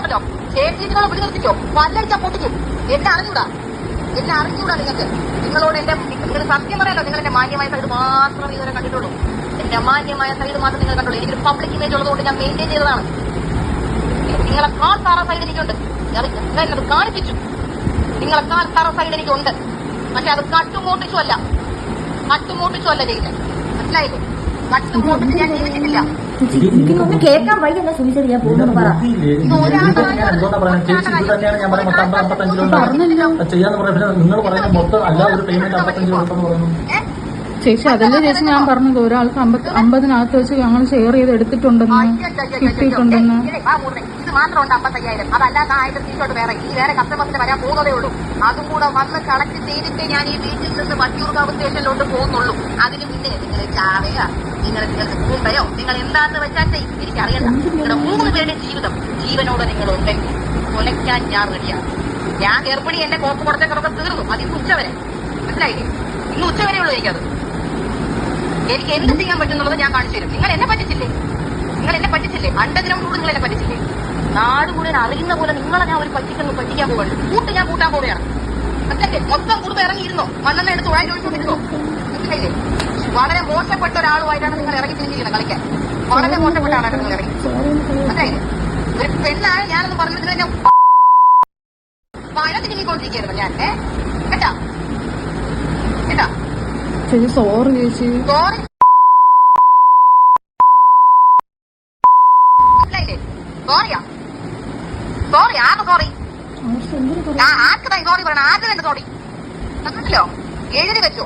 വിളിച്ചാണല്ലോ നിങ്ങളെ വിളി നിർത്തിക്കോ. പല്ലടിച്ച പൊട്ടിക്കും. എന്നെ അറിഞ്ഞൂടാ. എന്നെ അറിഞ്ഞൂടാ നിങ്ങൾക്ക്. നിങ്ങളോട് എന്റെ നിങ്ങൾ സത്യം പറയല്ലോ നിങ്ങൾ എന്റെ മാന്യമായ സൈഡ് മാത്രമേ ഇതുവരെ കണ്ടിട്ടുള്ളൂ. എന്റെ മാന്യമായ സൈഡ് മാത്രം നിങ്ങൾ കണ്ടുള്ളൂ. എനിക്കൊരു പബ്ലിക് ഇമേജ് ഉള്ളതുകൊണ്ട് ഞാൻ മെയിന്റെയിൻ ചെയ്തതാണ്. നിങ്ങളെ കാൽ താറ സൈഡ് എനിക്കുണ്ട് ഞാൻ എന്നത് കാണിപ്പിച്ചു. നിങ്ങളെ കാൽ താറ സൈഡ് എനിക്കുണ്ട്. പക്ഷെ അത് കട്ടുമോട്ടിച്ചു അല്ല കട്ടുമോട്ടിച്ചു അല്ല ചെയ്യുന്നത് മനസ്സിലായില്ലേ? എനിക്കൊന്നും കേൾക്കാൻ ഞാൻ പോകുന്നു പറ. ചേച്ചി അതല്ലേ ചേച്ചി ഞാൻ പറഞ്ഞത്? ഒരാൾക്ക് അമ്പത് അമ്പതിനകത്ത് വെച്ച് ഞങ്ങൾ ഷെയർ ചെയ്ത് എടുത്തിട്ടുണ്ടെന്ന് കിട്ടിയിട്ടുണ്ടെന്ന്. മാത്രം ഉണ്ട് അമ്പത്തയ്യായിരം അതല്ലാത്ത ആയിരം തീറ്റോട്ട് വേറെ. ഈ വേറെ കസ്റ്റമേഴ്സിന് വരാൻ പോകുന്നതേ ഉള്ളൂ. അതും കൂടെ വന്ന് കളക്ട് ചെയ്തിട്ട് ഞാൻ ഈ വീട്ടിൽ നിന്ന് വട്ടിയൂർക്കാവ് സ്റ്റേഷനിലോട്ട് പോകുന്നുള്ളൂ. അതിന് മുന്നേ നിങ്ങൾ ചാവയോ നിങ്ങൾ നിങ്ങൾക്ക് കൂമ്പയോ നിങ്ങൾ എന്താന്ന് വെച്ചാൽ എനിക്ക് അറിയണ്ട നിങ്ങളുടെ മൂന്ന് പേരുടെ ജീവിതം ജീവനോട് നിങ്ങൾ ഉണ്ടെങ്കിൽ കൊലയ്ക്കാൻ ഞാൻ റെഡിയാണ്. ഞാൻ ഗർഭിണി എന്റെ കോപ്പ് കുറച്ചൊക്കെ തീർന്നു. അത് ഇന്ന് ഉച്ചവരെ. മനസ്സിലായില്ലേ? ഇന്ന് ഉച്ചവരെ ഉള്ളൂ എനിക്കത്. എനിക്ക് എന്ത് ചെയ്യാൻ പറ്റുന്നുള്ളത് ഞാൻ കാണിച്ചു തരും. നിങ്ങൾ എന്നെ പറ്റിച്ചില്ലേ? നിങ്ങൾ എന്നെ പറ്റിച്ചില്ലേ? അണ്ടഗ്രൗണ്ട് നിങ്ങൾ എന്നെ പറ്റിച്ചില്ലേ? നാട് മുഴുവൻ അറിയുന്ന പോലെ നിങ്ങളെ ഞാൻ ഒരു പറ്റിക്കുന്നു പറ്റിക്കാൻ പോവാണ്. കൂട്ട് ഞാൻ കൂട്ടാൻ പോവുകയാണ്. മനസ്സിലായില്ലേ മൊത്തം കുടുംബം ഇറങ്ങിയിരുന്നോ? മണ്ണെണ്ണ എടുത്ത് വായി ചോദിച്ചോണ്ടിരുന്നോ മനസ്സിലായില്ലേ? വളരെ മോശപ്പെട്ട ഒരാളുമായിട്ടാണ് നിങ്ങൾ ഇറങ്ങി തിരിച്ചിരിക്കുന്നത് കളിക്കാൻ. വളരെ മോശപ്പെട്ട ആളാണ് നിങ്ങൾ ഇറങ്ങി. മനസ്സിലായില്ലേ? ഒരു പെണ്ണാണ് ഞാനൊന്ന് പറഞ്ഞത് ഞാൻ വഴ തിരിഞ്ഞിക്കൊണ്ടിരിക്കുകയായിരുന്നു ഞാൻ. കേട്ടാ? കേട്ടാ? ചേച്ചി സോറി ചേച്ചി. സോറി സോറിയാ സോറി ആർക്ക് സോറി ആർക്കതായി സോറി പറയണം. ആർക്ക് വേണ്ട സോറി കണ്ടല്ലോ എഴുതി വെച്ചോ.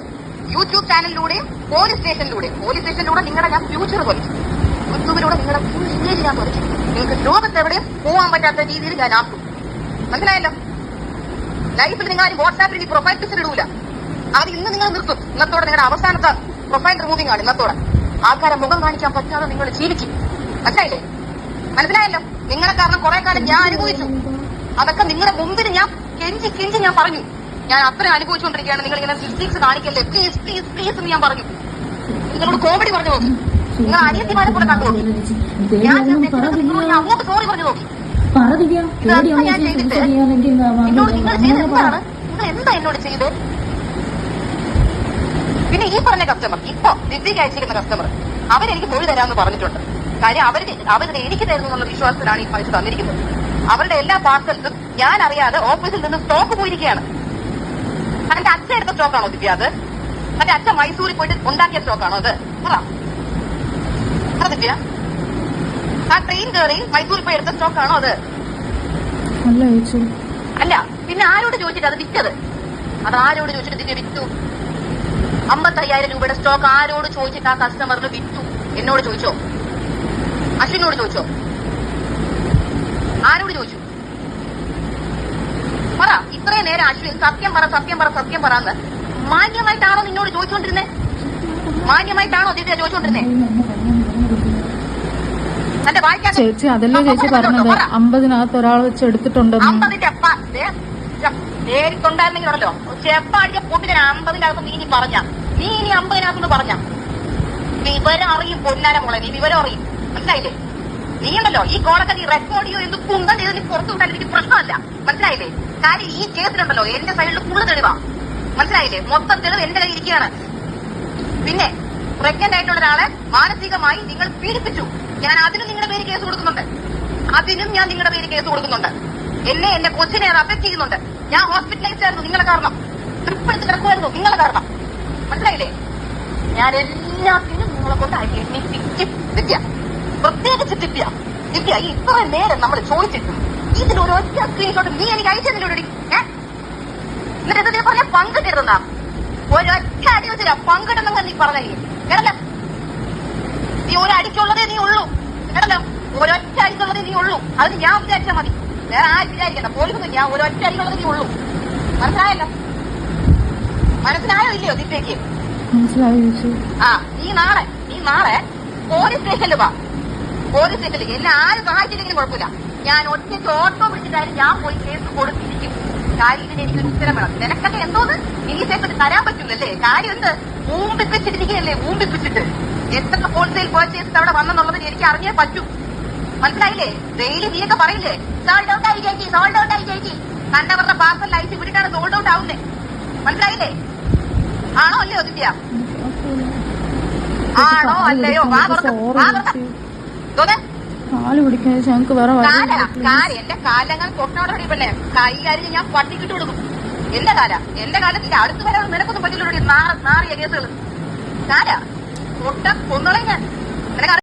യൂട്യൂബ് ചാനലിലൂടെയും പോലീസ് സ്റ്റേഷനിലൂടെയും പോലീസ് സ്റ്റേഷനിലൂടെ നിങ്ങളുടെ ഞാൻ ഫ്യൂച്ചർ തൊലിച്ചു യൂട്യൂബിലൂടെ നിങ്ങളുടെ ഫുൾ സ്റ്റേജ് ഞാൻ തൊലിച്ചു നിങ്ങൾക്ക് ലോകത്ത് എവിടെയും പോകാൻ പറ്റാത്ത രീതിയിൽ ഞാൻ ആക്കും. മനസ്സിലായല്ലോ? ലൈഫിൽ നിങ്ങൾ ആരും വാട്സാപ്പിൽ ഈ പ്രൊഫൈൽ പിക്ചർ ഇടൂല. അത് ഇന്ന് നിങ്ങൾ നിർത്തും. ഇന്നത്തോടെ നിങ്ങളുടെ അവസാനത്തെ പ്രൊഫൈൽ റിമൂവിംഗ് ആണ് ഇന്നത്തോടെ. ആൾക്കാരെ മുഖം കാണിക്കാൻ പറ്റാതെ നിങ്ങൾ ജീവിക്കും. മനസ്സിലായില്ലേ? മനസ്സിലായല്ലോ? നിങ്ങളെ കാരണം കുറെ കാലം ഞാൻ അനുഭവിച്ചു. അതൊക്കെ നിങ്ങളുടെ മുമ്പിൽ ഞാൻ കെഞ്ചി കെഞ്ചി ഞാൻ പറഞ്ഞു. ഞാൻ അത്ര അനുഭവിച്ചുകൊണ്ടിരിക്കുകയാണ്. നിങ്ങൾ ഇങ്ങനെ ഫിസിക്സ് കാണിക്കല്ലേ? പ്ലീസ് പ്ലീസ് പ്ലീസ് എന്ന് ഞാൻ പറഞ്ഞു. നിങ്ങളോട് കോമഡി പറഞ്ഞു നോക്കി. നിങ്ങൾ അനിയത്തിമാരെ കൂടെ കണ്ടു നോക്കി. ഞാൻ അങ്ങോട്ട് സോറി പറഞ്ഞു നോക്കി. ഞാൻ ചെയ്തിട്ട്? എന്നോട് നിങ്ങൾ ചെയ്ത് എന്താണ്? നിങ്ങൾ എന്താ എന്നോട് ചെയ്ത്? പിന്നെ ഈ പറഞ്ഞ കസ്റ്റമർ ഇപ്പൊ ദിവ്യക്ക് അയച്ചിരിക്കുന്ന കസ്റ്റമർ അവരെനിക്ക് മൊഴി തരാമെന്ന് പറഞ്ഞിട്ടുണ്ട്. കാര്യം അവർ അവരുടെ എനിക്ക് തരുന്നു എന്നുള്ള വിശ്വാസത്തിലാണ് ഈ പൈസ തന്നിരിക്കുന്നത്. അവരുടെ എല്ലാ പാർസൽസും ഞാൻ അറിയാതെ ഓഫീസിൽ നിന്ന് സ്റ്റോക്ക് പോയിരിക്കുകയാണ്. അതിന്റെ അച്ഛൻ എടുത്ത സ്റ്റോക്കാണോ ദിവ്യ അത്? തന്റെ അച്ഛൻ മൈസൂരിൽ പോയിട്ട് ഉണ്ടാക്കിയ സ്റ്റോക്കാണോ അത്? പറ പറ ദിവ്യ. ആ ട്രെയിൻ കയറി മൈസൂരിൽ പോയി എടുത്ത സ്റ്റോക്കാണോ അത്? അല്ല അല്ല പിന്നെ ആരോട് ചോദിച്ചിട്ട് അത് വിറ്റത്? അത് ആരോട് ചോദിച്ചിട്ട് ഇതിന്റെ വിറ്റു? അമ്പത്തയ്യായിരം രൂപയുടെ സ്റ്റോക്ക് ആരോട് ചോദിച്ചിട്ട് ആ കസ്റ്റമറിന് വിറ്റു? എന്നോട് ചോദിച്ചോ? അശ്വിനോട് ചോദിച്ചോ? ആരോട് ചോദിച്ചു? പറ ഇത്രയും നേരം അശ്വിൻ സത്യം പറ സത്യം പറ സത്യം പറ എന്ന് മാന്യമായിട്ടാണോ നിന്നോട് ചോദിച്ചുകൊണ്ടിരുന്നേ മാന്യമായിട്ടാണോ ദിവ്യ ചോദിച്ചുകൊണ്ടിരുന്നേ ചേച്ചി അതല്ലേ ചേച്ചി പറഞ്ഞത്? അമ്പതിനകത്ത് ഒരാൾ വെച്ച് എടുത്തിട്ടുണ്ടോ അമ്പതിന്റെ അപ്പ ദേ, ച- നേരിട്ടുണ്ടായിരുന്നെങ്കിലുണ്ടല്ലോ ചെപ്പാടിയ പൊട്ടിന് അമ്പതിന്റെ അകത്ത് നീ ഇനി പറഞ്ഞ. നീ ഇനി അമ്പതിനകത്തുനിന്ന് പറഞ്ഞ. വിവരം അറിയും പൊന്നാര മോളെ നീ വിവരം അറിയും. മനസ്സിലായില്ലേ? നീ ഉണ്ടല്ലോ ഈ കോളൊക്കെ നീ റെക്കോർഡ് ചെയ്യോ എന്ത് കുന്തം ചെയ്ത് നീ പുറത്തു വിട്ടാൽ എനിക്ക് പ്രശ്നമല്ല. മനസ്സിലായില്ലേ? കാര്യം ഈ കേസിലുണ്ടല്ലോ എന്റെ സൈഡിൽ ഫുള്ള് തെളിവാ. മനസ്സിലായില്ലേ? മൊത്തം തെളിവ് എന്റെ കയ്യിൽ ഇരിക്കുകയാണ്. പിന്നെ പ്രഗ്നന്റ് ആയിട്ടുള്ള ഒരാളെ മാനസികമായി നിങ്ങൾ പീഡിപ്പിച്ചു. ഞാൻ അതിനും നിങ്ങളുടെ പേര് കേസ് കൊടുക്കുന്നുണ്ട്. അതിനും ഞാൻ നിങ്ങളുടെ പേര് കേസ് കൊടുക്കുന്നുണ്ട്. എന്നെ എന്റെ കൊച്ചിനെ അത് അഫക്ട് ചെയ്യുന്നുണ്ട്. ഞാൻ ഹോസ്പിറ്റലൈസ് ആയിരുന്നു നിങ്ങളെ കാരണം. ട്രിപ്പ് എടുത്ത് കിടക്കുമായിരുന്നു നിങ്ങളെ കാരണം. മനസ്സിലായില്ലേ? ഞാൻ എല്ലാത്തിനും നിങ്ങളെ കൊണ്ട് ദിവ്യ പ്രത്യേകിച്ച് ദിവ്യ ദിവ്യ ഈ ഇത്ര നേരം നമ്മൾ ചോദിച്ചിട്ടുണ്ട് ഇതിൽ ഒരു ഒറ്റ സ്ക്രീൻഷോട്ട് നീ എനിക്ക് അയച്ചതിലൂടെ എന്നിട്ട് എന്താ പറഞ്ഞ? പങ്കിട്ടിരുന്ന. ഒരൊറ്റ അടി വെച്ചില്ല പങ്കിടുന്നെങ്കിൽ നീ പറഞ്ഞ കേട്ടല്ലോ? നീ ഒരു അടിക്കുള്ളതേ നീ ഉള്ളൂ. കേട്ടല്ലോ? ഒരൊറ്റ അടിക്കുള്ളതേ നീ ഉള്ളൂ. അത് ഞാൻ വിചാരിച്ചാൽ മതി. വേറെ ആ വിചാരിക്കണ്ട. പോലും ഞാൻ ഒരൊറ്റ അടിക്കുള്ളതേ നീ ഉള്ളൂ. മനസ്സിലായല്ലോ? മനസ്സിലായോ ഇല്ലയോ മനസ്സിലായി ആ നീ നാളെ നീ നാളെ പോലീസ് സ്റ്റേഷനിൽ വാ. പോലീസ് സ്റ്റേഷനിൽ എന്നെ ആരും സഹായിച്ചില്ലെങ്കിലും കുഴപ്പമില്ല. ഞാൻ ഒറ്റയ്ക്ക് ഓട്ടോ പിടിച്ചിട്ടായാലും ഞാൻ പോയി കേസ് കൊടുത്തിരിക്കും. കാര്യത്തിന് എനിക്കൊരു ഉത്തരം വേണം. നിനക്കൊക്കെ എന്തോന്ന്? നീ സേഫറ്റ് തരാൻ പറ്റില്ലല്ലേ കാര്യം എന്ത്? ഊമ്പിപ്പിച്ചിട്ടിരിക്കുകയല്ലേ? ഊമ്പിപ്പിച്ചിട്ട്. എത്ര ഹോൾസെയിൽ പർച്ചേസ് അവിടെ വന്നെന്നുള്ളത് എനിക്ക് അറിഞ്ഞേ പറ്റൂ. മനസ്സിലായില്ലേ? ഡെയിലി നീയൊക്കെ പറയില്ലേ? സോൾഡ് ഔട്ട് ആയി ചേച്ചി സോൾഡ് ഔട്ട് ആയി ചേച്ചി. കണ്ടവരുടെ പാർസൽ അയച്ച് വിട്ടിട്ടാണ് സോൾഡ് ഔട്ട് ആവുന്നേ. മനസ്സിലായില്ലേ? ആണോ അല്ലയോ ദിവ്യ? ആണോ അല്ലയോ? വാ തുറക്ക്. വാ തുറക്ക്. കാൽ പിടിക്കുന്ന ചേച്ചി ഞങ്ങൾക്ക് വേറെ കാല കാല എന്റെ കാലങ്ങൾ തൊട്ടോടടി പെണ്ണെ. കൈ അരിഞ്ഞ് ഞാൻ പട്ടിക്കിട്ട് കൊടുക്കും. എന്റെ കാല എന്റെ കാലത്തിന്റെ അടുത്ത് വരെ നിനക്കൊന്നും പറ്റില്ല നാറിയ കേസുകൾ കാല തൊട്ട കൊന്നളെ ഞാൻ.